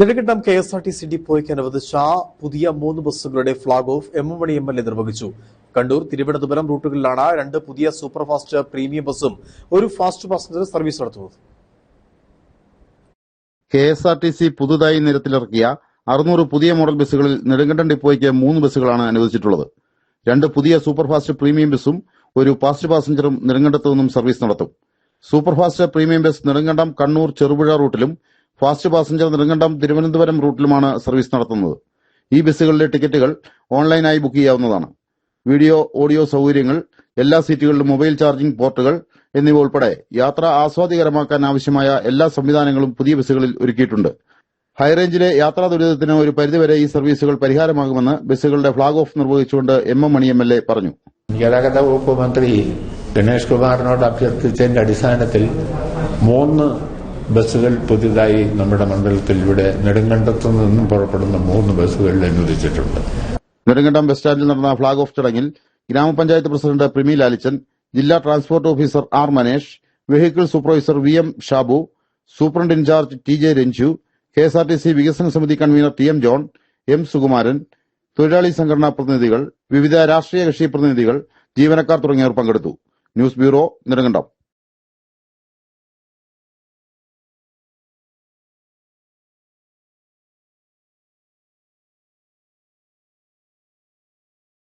Nedumkandam K S R T C ഡിപ്പോയ്ക്ക് അനുവദിച്ച പുതിയ മൂന്ന് ബസ്സുകളുടെ flag off M M Mani M L A നിർവഹിച്ചു. കണ്ടൂർ തിരുവനന്തപുരം റൂട്ടുകളിലാണ് രണ്ട് പുതിയ സൂപ്പർ ഫാസ്റ്റ് പ്രീമിയം ബസ്സും ഒരു ഫാസ്റ്റ് പാസഞ്ചർ സർവീസ് നടത്തുന്നത്. K S R T C പുതുതായി നിരത്തിലിറക്കിയ അറുന്നൂറ് പുതിയ മോഡൽ ബസ്സുകളിൽ നെടുങ്കണ്ടം ഡിപ്പോയ്ക്ക് മൂന്ന് ബസ്സുകളാണ് അനുവദിച്ചിട്ടുള്ളത്. രണ്ട് പുതിയ സൂപ്പർ ഫാസ്റ്റ് പ്രീമിയം ബസ്സും ഒരു ഫാസ്റ്റ് പാസഞ്ചറും നെടുങ്കണ്ടത്തു നിന്നും സർവീസ് നടത്തും. Super fast premium bus Nedumkandam Kannur Cherupuzha റൂട്ടിലും fast passenger Nedumkandam Thiruvananthapuram റൂട്ടിലുമാണ് സർവീസ് നടത്തുന്നത്. ഈ ബസ്സുകളിലെ ടിക്കറ്റുകൾ ഓൺലൈനായി ബുക്ക് ചെയ്യാവുന്നതാണ്. വീഡിയോ ഓഡിയോ സൗകര്യങ്ങൾ എല്ലാ സീറ്റുകളിലും മൊബൈൽ ചാർജിംഗ് പോർട്ടുകൾ എന്നിവ ഉൾപ്പെടെ യാത്ര ആസ്വാദികരമാക്കാൻ ആവശ്യമായ എല്ലാ സംവിധാനങ്ങളും പുതിയ ബസ്സുകളിൽ ഒരുക്കിയിട്ടുണ്ട്. ഹൈറേഞ്ചിലെ യാത്രാ ദുരിതത്തിന് ഒരു പരിധിവരെ ഈ സർവീസുകൾ പരിഹാരമാകുമെന്ന് ബസ്സുകളുടെ flag off നിർവഹിച്ചുകൊണ്ട് M M Mani M L A പറഞ്ഞു. ഗതാഗത വകുപ്പ് മന്ത്രി ഗണേഷ് കുമാറിനോട് അഭ്യർത്ഥിച്ചതിന്റെ അടിസ്ഥാനത്തിൽ മൂന്ന് ബസ്സുകൾ പുതിയതായി നമ്മുടെ മണ്ഡലത്തിൽ ഇവിടെ നെടുങ്കണ്ടത്തു നിന്നും പുറപ്പെടുന്ന മൂന്ന് ബസ്സുകൾ അനുവദിച്ചിട്ടുണ്ട്. നെടുങ്കണ്ടം ബസ് സ്റ്റാൻഡിൽ നടന്ന ഫ്ളാഗ് ഓഫ് ചടങ്ങിൽ ഗ്രാമപഞ്ചായത്ത് പ്രസിഡന്റ് പ്രിമി ലാലിച്ചൻ ജില്ലാ transport officer R Manesh vehicle supervisor V M Shabu superintendent in-charge T J Renju K S R T C വികസന സമിതി convener T M John M Sukumaran തൊഴിലാളി സംഘടനാ പ്രതിനിധികൾ വിവിധ രാഷ്ട്രീയ കക്ഷി പ്രതിനിധികൾ ജീവനക്കാർ തുടങ്ങിയവർ പങ്കെടുത്തു. News bureau Nedumkandam.